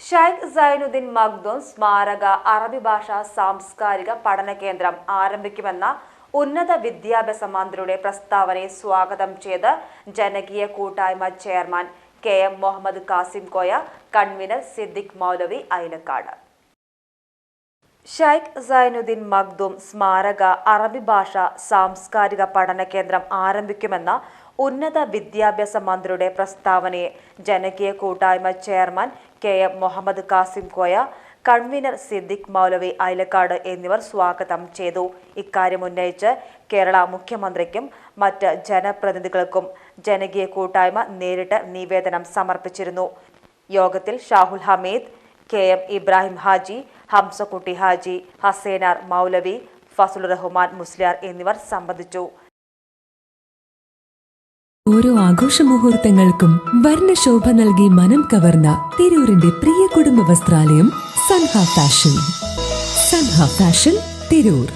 ഷൈഖ് സൈനുദ്ദീൻ മഖ്ദൂം സ്മാരക അറബി ഭാഷാ സാംസ്കാരിക പഠന കേന്ദ്രം ആരംഭിക്കുമെന്ന ഉന്നത വിദ്യാഭ്യാസ മന്ത്രിയുടെ പ്രസ്താവനയെ സ്വാഗതം ചെയ്ത് ജനകീയ കൂട്ടായ്മ chairman K M Muhammad Kasim Koya convener Siddique Moulavi Ailakkad Shaikh Zainuddin Makhdoom സ്മാരക അറബി ഭാഷ സാംസ്കാരിക പഠന കേന്ദ്രം ആരംഭിക്കുമെന്ന ഉന്നത വിദ്യാഭ്യാസ മന്ത്രിയുടെ പ്രസ്താവനയെ ജനകീയ കൂട്ടായ്മ chairman K M Muhammad Kasim Koya convener Siddique Moulavi Ailakkad എന്നിവർ സ്വാഗതം ചെയ്തു. ഇക്കാര്യം ഉന്നയിച്ച് കേരള മുഖ്യമന്ത്രിക്കും മറ്റ് ജനപ്രതിനിധികൾക്കും ജനകീയ കൂട്ടായ്മ നേരിട്ട് നിവേദനം സമർപ്പിച്ചിരുന്നു. യോഗത്തിൽ ഷാഹുൽ ഹമീദ് കെ എം ഇബ്രാഹിം ഹാജി ഹംസക്കുട്ടി ഹാജി ഹസേനാർ മൗലവി ഫസുൽ റഹ്മാൻ മുസ്ലിയാർ എന്നിവർ സംബന്ധിച്ചു. ഓരോ ആഘോഷ മുഹൂർത്തങ്ങൾക്കും വർണശോഭ നൽകി മനം കവർന്ന തിരൂരിന്റെ പ്രിയ കുടുംബ വസ്ത്രാലയം സൻഹ ഫാഷൻ. സൻഹ ഫാഷൻ തിരൂർ.